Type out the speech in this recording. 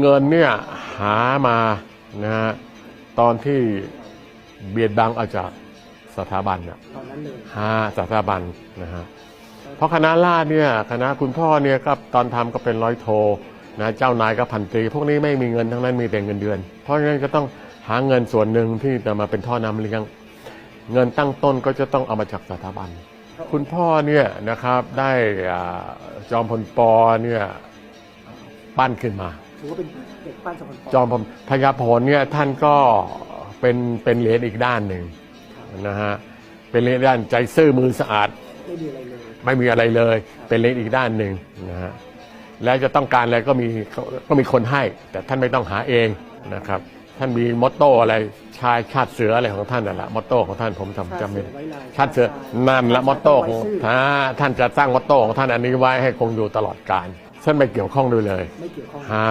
เงินเนี่ยหามานะฮะตอนที่เบียดบังเอาจากสถาบันน่ะตอนนั้นเลยหาสถาบันนะฮะเพราะคณะราษฎรเนี่ยคณะคุณพ่อเนี่ยก็ตอนทำก็เป็นร้อยโทนะเจ้านายก็พันตรีพวกนี้ไม่มีเงินทั้งนั้นมีแต่เงินเดือน เพราะฉะนั้นก็ต้องหาเงินส่วนหนึ่งที่จะมาเป็นท่อน้ำเลี้ยง เงินตั้งต้นก็จะต้องเอามาจากสถาบัน คุณพ่อเนี่ยนะครับได้อ่าจอมพลปอเนี่ยปั้นขึ้นมา ถือว่าเป็นเด็กปั้นสมพรจอมพลพญาพลเนี่ยท่านก็เป็นเป็นเหรียญอีกด้านหนึ่งนะฮะเป็นเหรียญด้านใจซื่อมือสะอาดไม่มีอะไรเลยไม่มีอะไรเลย เป็นเหรียญอีกด้านหนึ่งนะฮะแล้วจะต้องการอะไรก็มีก็มีคนให้ แต่ท่านไม่ต้องหาเองนะครับ ท่านมีมอตโต้อะไรชายชาติเสืออะไรของท่านนั่นแหละมอตโต้ของท่านผมจำจำไม่ได้ไว้ลายชาติเสือนั่นละมอตโต้ของไว้ซื่อท่าท่านจะสร้างมอตโต้ของท่านอันนี้ไว้ให้คงอยู่ตลอดกาลท่านไม่เกี่ยวข้องด้วยเลยไม่เกี่ยวข้องฮะ